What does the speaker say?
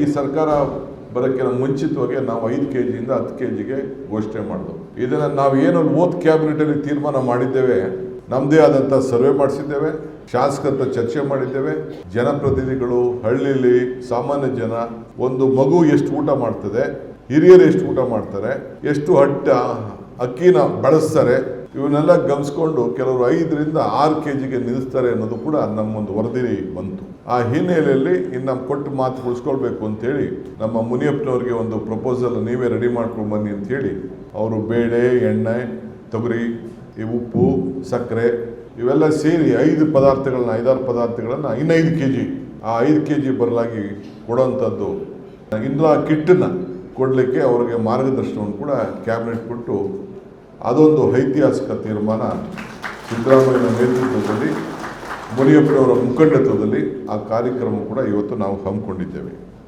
ಈ ಸರ್ಕಾರ ಬರೋಕ್ಕಿಂತ ಮುಂಚಿತವಾಗಿ ನಾವು ಐದು ಕೆ ಜಿಯಿಂದ ಹತ್ತು ಕೆ ಜಿಗೆ ಘೋಷಣೆ ಮಾಡಿದ್ವು. ಇದನ್ನು ನಾವು ಏನು ಓತ್ ಕ್ಯಾಬಿನೆಟಲ್ಲಿ ತೀರ್ಮಾನ ಮಾಡಿದ್ದೇವೆ ನಮ್ಮದೇ ಆದಂಥ ಸರ್ವೆ ಮಾಡಿಸಿದ್ದೇವೆ ಶಾಸಕರತ್ರ ಚರ್ಚೆ ಮಾಡಿದ್ದೇವೆ. ಜನಪ್ರತಿನಿಧಿಗಳು, ಹಳ್ಳಿಲಿ ಸಾಮಾನ್ಯ ಜನ, ಒಂದು ಮಗು ಎಷ್ಟು ಊಟ ಮಾಡ್ತದೆ, ಹಿರಿಯರು ಎಷ್ಟು ಊಟ ಮಾಡ್ತಾರೆ, ಎಷ್ಟು ಹಟ್ಟ ಅಕ್ಕಿನ ಬಳಸ್ತಾರೆ, ಇವನ್ನೆಲ್ಲ ಗಮನಿಸ್ಕೊಂಡು ಕೆಲವರು ಐದರಿಂದ ಆರು ಕೆ ಜಿಗೆ ನಿಲ್ಲಿಸ್ತಾರೆ ಅನ್ನೋದು ಕೂಡ ನಮ್ಮೊಂದು ವರದಿ ಬಂತು. ಆ ಹಿನ್ನೆಲೆಯಲ್ಲಿ ಇನ್ನು ನಮ್ಮ ಕೊಟ್ಟು ಮಾತು ಉಳಿಸ್ಕೊಳ್ಬೇಕು ಅಂತೇಳಿ ನಮ್ಮ ಮುನಿಯಪ್ಪನವ್ರಿಗೆ ಒಂದು ಪ್ರಪೋಸಲ್ ನೀವೇ ರೆಡಿ ಮಾಡ್ಕೊಂಡು ಬನ್ನಿ ಅಂತೇಳಿ ಅವರು ಬೇಳೆ, ಎಣ್ಣೆ, ತೊಗರಿ, ಈ ಉಪ್ಪು, ಸಕ್ಕರೆ ಇವೆಲ್ಲ ಸೇರಿ ಐದು ಪದಾರ್ಥಗಳನ್ನ, ಐದಾರು ಪದಾರ್ಥಗಳನ್ನು ಇನ್ನೈದು ಕೆ ಜಿ ಆ ಐದು ಕೆ ಜಿ ಬರಲಾಗಿ ಕೊಡೋವಂಥದ್ದು. ಇಂದ್ರ ಕಿಟ್ಟನ್ನು ಕೊಡಲಿಕ್ಕೆ ಅವರಿಗೆ ಮಾರ್ಗದರ್ಶನವನ್ನು ಕೂಡ ಕ್ಯಾಬಿನೆಟ್ ಕೊಟ್ಟು ಅದೊಂದು ಐತಿಹಾಸಿಕ ತೀರ್ಮಾನ ಸಿದ್ದರಾಮಯ್ಯನ ನೇತೃತ್ವದಲ್ಲಿ ಮುನಿಯಪ್ಪನವರ ಮುಖಂಡತ್ವದಲ್ಲಿ ಆ ಕಾರ್ಯಕ್ರಮ ಕೂಡ ಇವತ್ತು ನಾವು ಹಮ್ಮಿಕೊಂಡಿದ್ದೇವೆ.